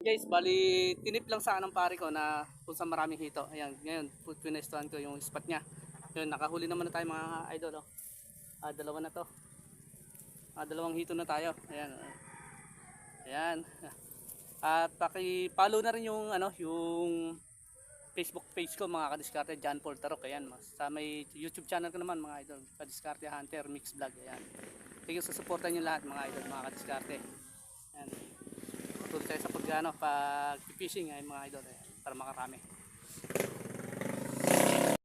Guys, bali tinip lang sa ng pare ko na kung saan maraming hito. Ayan, ngayon pinestuhan ko yung spot niya. Yun, nakahuli naman na tayo mga idol. Oh. Ah, dalawa na to. Ah, dalawang hito na tayo. Ayan. ah. Ayan. At paki-follow na rin yung ano, yung Facebook page ko mga kadiskarte John Paul Tarok. Ayan, sa may YouTube channel ko naman mga idol. Kadiskarte Hunter Mix Vlog. Ayan. Thank you sa suportan niyo lahat mga idol, mga kadiskarte. Ayan. Pag ano, pag fishing ay mga idol eh, para makarami.